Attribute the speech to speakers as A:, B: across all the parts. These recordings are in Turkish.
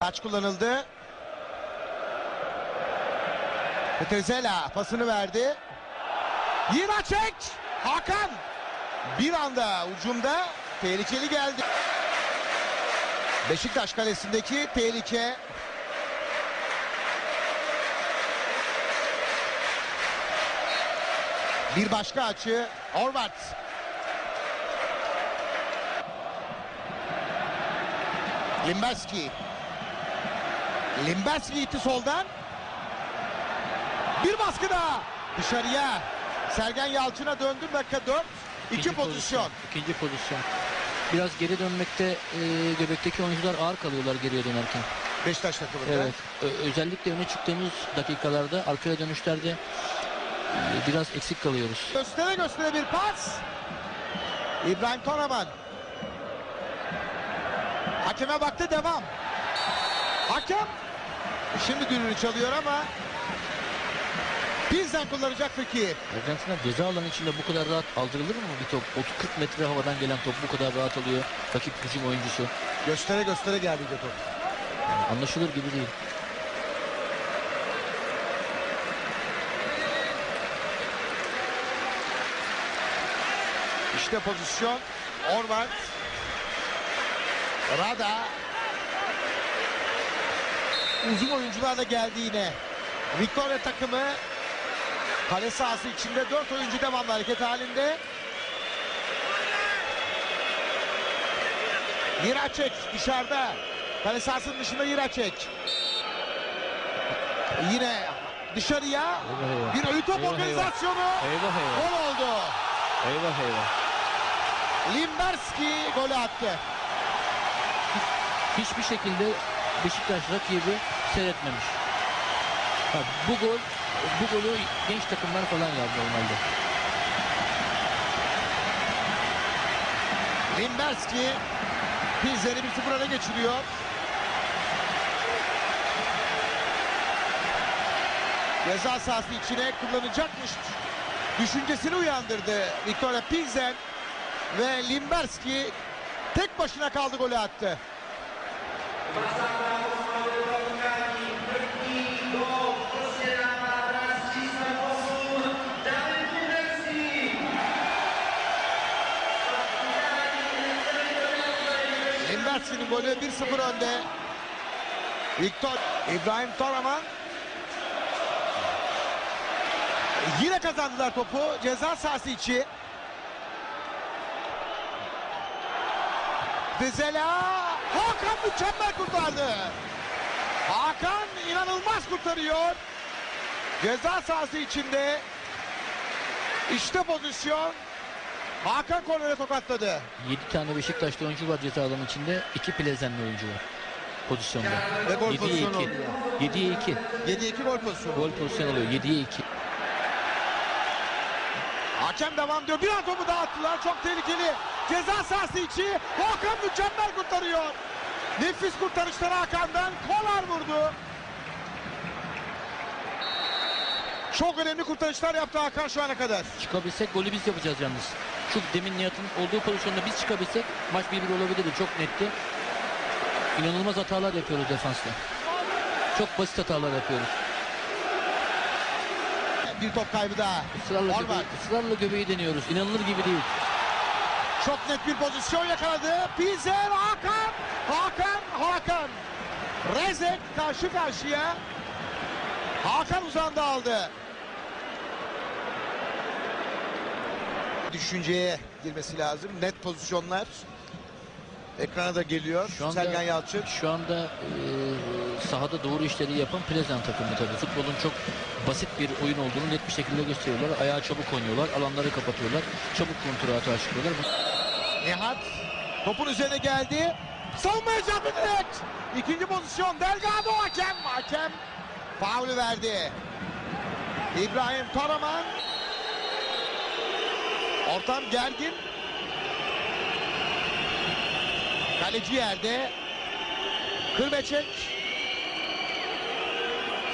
A: Taç kullanıldı. Petezela pasını verdi. Yinaçek. Hakan. Bir anda ucumda tehlikeli geldi. Beşiktaş kalesindeki tehlike. Bir başka açı. Horvat. Limberski. Limberski itti soldan. Bir baskı daha. Dışarıya. Sergen Yalçın'a döndü dakika 4. İki
B: İkinci
A: pozisyon.
B: İkinci pozisyon. Biraz geri dönmekte e, göbekteki oyuncular ağır kalıyorlar geriye dönerken.
A: Beşiktaş takımında.
B: Evet. Özellikle öne çıktığımız dakikalarda arkaya dönüşlerde e, biraz eksik kalıyoruz.
A: Göstere göstere bir pas. İbrahim Toraman. Hakeme baktı devam. Hakem şimdi düdüğünü çalıyor ama Pilsen kullanacak Fekir.
B: Arjantinler ceza alanı içinde bu kadar rahat aldırılır mı bir top? 30-40 metre havadan gelen top bu kadar rahat alıyor. Rakip hücum oyuncusu.
A: Göstere göstere geldi top.
B: Yani anlaşılır gibi değil.
A: İşte pozisyon. Orban. Rada. Uzun oyuncularla geldi yine. Victoria takımı kale sahası içinde dört oyuncu devamlı hareket halinde. Yiraçek dışarıda. Kale sahasının dışında Yiraçek. Yine dışarıya
B: Eyvah eyvah.
A: bir ölü top
B: Eyvah,
A: organizasyonu.
B: Eyvah eyvah.
A: Gol oldu.
B: Eyvah eyvah.
A: Limberski golü attı.
B: hiçbir şekilde Beşiktaş rakibi seyretmemiş. Ha, bu gol bu golü genç takımlar falan yaptı normalde.
A: Limberski Pilsen'i 1-0 öne geçiriyor. Ceza sahası içine kullanacakmış düşüncesini uyandırdı Victoria Pilsen ve Limberski tek başına kaldı golü attı. Limberski'nin golü 1-0 önde. Victor İbrahim Toraman Yine kazandılar topu ceza sahası içi. Dizela Hakan mükemmel kurtardı. Hakan inanılmaz kurtarıyor. Ceza sahası içinde. İşte pozisyon. Hakan kornere tokatladı.
B: 7 tane Beşiktaşlı oyuncu var ceza alanı içinde. 2 plezenli oyuncu var pozisyonda.
A: Ve gol
B: 7'ye
A: pozisyonu
B: 2.
A: oluyor.
B: 7'ye 2.
A: 7-2 gol pozisyonu.
B: Gol pozisyon alıyor. 7'ye 2.
A: Hakem devam diyor. Bir an topu dağıttılar. Çok tehlikeli. Ceza sahası içi. Hakan mükemmel kurtarıyor. Nefis kurtarışlar Hakan'dan. Kolar vurdu. Çok önemli kurtarışlar yaptı Hakan şu ana kadar.
B: Çıkabilsek golü biz yapacağız yalnız. Şu demin Nihat'ın olduğu pozisyonda biz çıkabilsek maç 1-1 olabilirdi. Çok netti. İnanılmaz hatalar yapıyoruz defansta. Çok basit hatalar yapıyoruz.
A: Bir top kaybı daha.
B: Israrla, göbeği, ısrarla göbeği deniyoruz. İnanılır gibi değil.
A: Çok net bir pozisyon yakaladı. Pizer Hakan. Hakan. Hakan. Rezek karşı karşıya. Hakan uzandı aldı. Düşünceye girmesi lazım. Net pozisyonlar. Ekrana da geliyor.
B: Şu anda-
A: Sergen Yalçın.
B: Şu anda e, sahada doğru işleri yapan Plezan takımı tabii. Futbolun çok basit bir oyun olduğunu net bir şekilde gösteriyorlar. Ayağı çabuk oynuyorlar. Alanları kapatıyorlar. Çabuk kontra hata çıkıyorlar.
A: Nihat topun üzerine geldi. Savunmaya çarptı direkt. İkinci pozisyon Delgado hakem. Hakem faulü verdi. İbrahim Taraman. Ortam gergin. Kaleci yerde. Kırbeçek.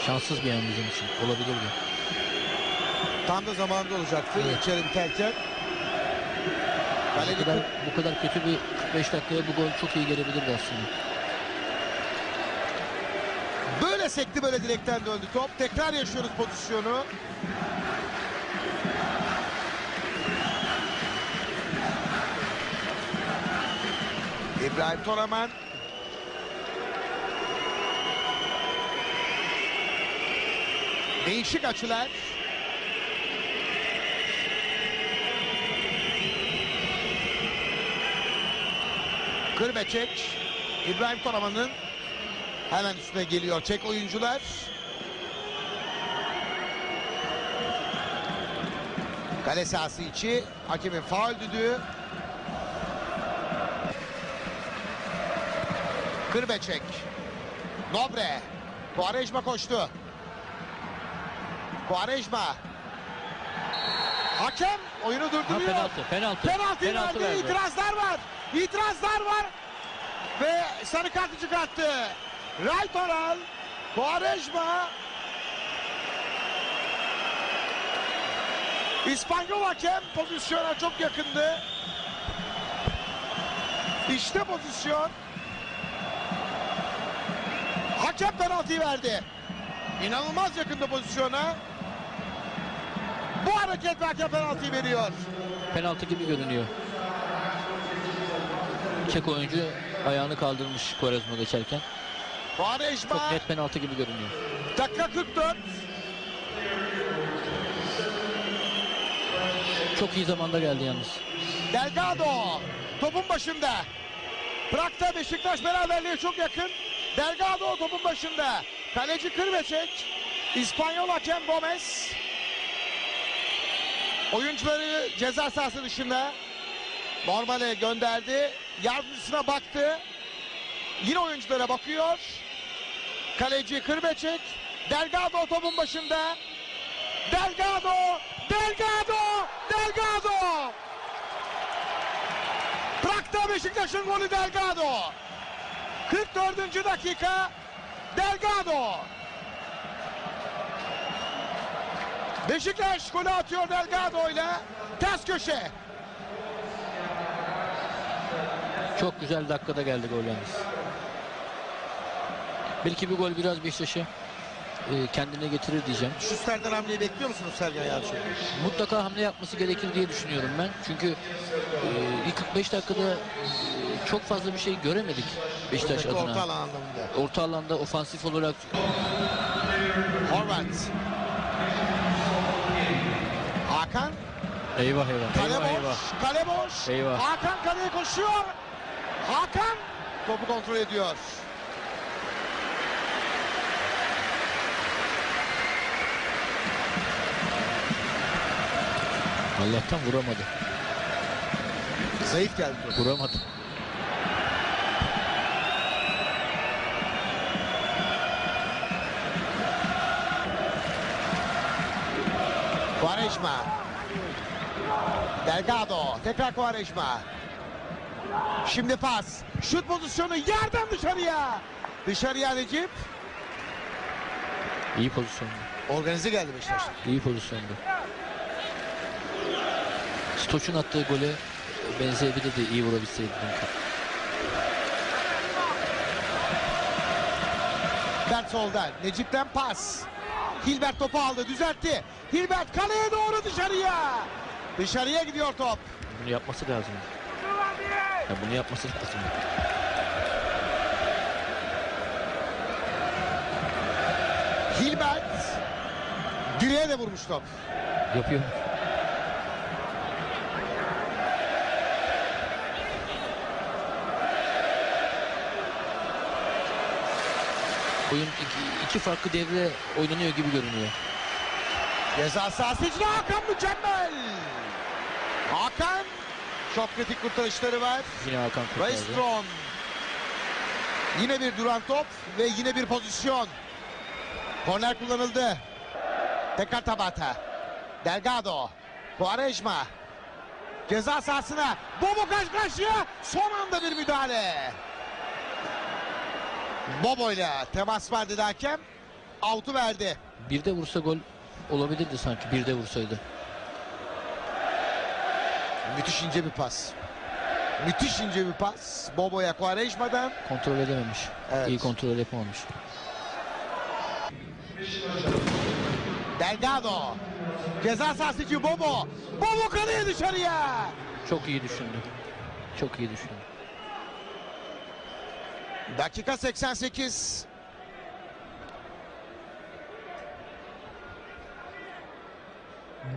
B: Şanssız bir an bizim için. Olabilirdi.
A: Tam da zamanında olacaktı.
B: Evet.
A: İçeri biterken.
B: Bu
A: Kaleci
B: kadar, bu kadar kötü bir 45 dakikaya bu gol çok iyi gelebilirdi aslında.
A: sekti böyle direkten döndü top. Tekrar yaşıyoruz pozisyonu. İbrahim Toraman. Değişik açılar. Kırbeçek. İbrahim Toraman'ın hemen üstüne geliyor çek oyuncular. Kale sahası içi hakemin faul düdüğü. Kırbeçek. Nobre. Quaresma koştu. Quaresma. Hakem oyunu
B: Ha,
A: durduruyor.
B: penaltı, penaltı.
A: Penaltı verdi. İtirazlar var. İtirazlar var. Ve sarı kartı çıkarttı. Right Oral. Quaresma. İspanyol hakem pozisyona çok yakındı. İşte pozisyon. Hakem penaltıyı verdi. İnanılmaz yakında pozisyona. Bu hareket hakem penaltıyı veriyor.
B: Penaltı gibi görünüyor. Çek oyuncu ayağını kaldırmış Quaresma geçerken.
A: Quaresma
B: Çok net penaltı gibi görünüyor.
A: dakika 44.
B: Çok iyi zamanda geldi yalnız.
A: Delgado topun başında. Prag'da Beşiktaş beraberliğe çok yakın. Delgado topun başında. Kaleci Kırbeçek. İspanyol hakem Gomez. Oyuncuları ceza sahası dışında. Normale gönderdi. Yardımcısına baktı. Yine oyunculara bakıyor. Kaleci Kırbeçek. Delgado topun başında. Delgado! Delgado! Delgado! Prag'da Beşiktaş'ın golü Delgado. 44. dakika Delgado. Beşiktaş golü atıyor Delgado ile ters köşe.
B: Çok güzel dakikada geldi gol yalnız. Belki bir gol biraz Beşiktaş'ı e, kendine getirir diyeceğim.
A: Şuster'den hamleyi bekliyor musunuz Sergen Yalçın?
B: Mutlaka hamle yapması gerekir diye düşünüyorum ben. Çünkü e, ilk 45 dakikada e, çok fazla bir şey göremedik Beşiktaş
A: Orta
B: adına.
A: alan anlamında.
B: Orta alanda ofansif olarak
A: Horvat. Hakan
B: eyvah eyvah.
A: Kale
B: eyvah,
A: boş.
B: eyvah.
A: Kale boş.
B: Eyvah.
A: Hakan kaleye koşuyor. Hakan topu kontrol ediyor.
B: Allah'tan vuramadı.
A: Zayıf geldi.
B: Vuramadı.
A: Quaresma. Delgado. Tekrar Quaresma. Şimdi pas. Şut pozisyonu yerden dışarıya. Dışarıya Necip.
B: İyi pozisyondu.
A: Organize geldi Beşiktaş.
B: İyi pozisyondu. Stoç'un attığı gole benzeyebilir de iyi vurabilseydi.
A: Hilbert soldan. Necip'ten pas. Hilbert topu aldı. Düzeltti. Hilbert kaleye doğru dışarıya. Dışarıya gidiyor top.
B: Bunu yapması lazım. Ya bunu yapması lazım.
A: Hilbert direğe de vurmuş top.
B: Yapıyor. Oyun iki, iki farklı devre oynanıyor gibi görünüyor.
A: Ceza sahası içine Hakan mükemmel. Hakan çok kritik kurtarışları var.
B: Yine Hakan kurtardı.
A: Yine bir duran top ve yine bir pozisyon. Korner kullanıldı. Tekrar Tabata. Delgado. Quaresma. Ceza sahasına. Bobo karşı karşıya. Son anda bir müdahale. Bobo ile temas da hakem. Out'u verdi.
B: Bir de vursa gol olabilirdi sanki. Bir de vursaydı.
A: Müthiş ince bir pas. Müthiş ince bir pas. Bobo'ya Quaresma'dan.
B: Kontrol edememiş.
A: Evet.
B: İyi kontrol yapamamış.
A: Delgado. Ceza sahası içi Bobo. Bobo kaleye dışarıya.
B: Çok iyi düşündü. Çok iyi düşündü.
A: Dakika 88.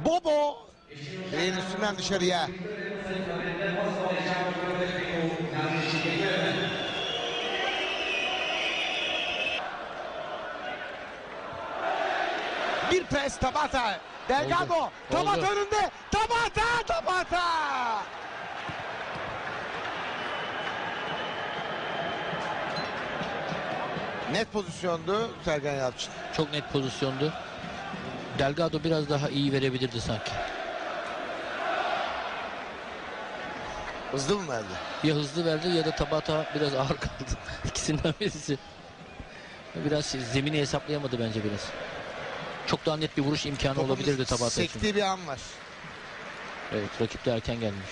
A: Bobo direğin üstünden dışarıya. Bir pres Tabata. Delgado.
B: Oldu.
A: Tabata
B: Oldu.
A: önünde. Tabata. Tabata. Net pozisyondu Sergen Yalçın.
B: Çok net pozisyondu. Delgado biraz daha iyi verebilirdi sanki.
A: Hızlı mı verdi?
B: Ya hızlı verdi ya da Tabata biraz ağır kaldı. İkisinden birisi. Biraz zemini hesaplayamadı bence biraz. Çok daha net bir vuruş imkanı
A: Topun
B: olabilirdi Tabata için.
A: Sektiği bir an var.
B: Evet rakip de erken gelmiş.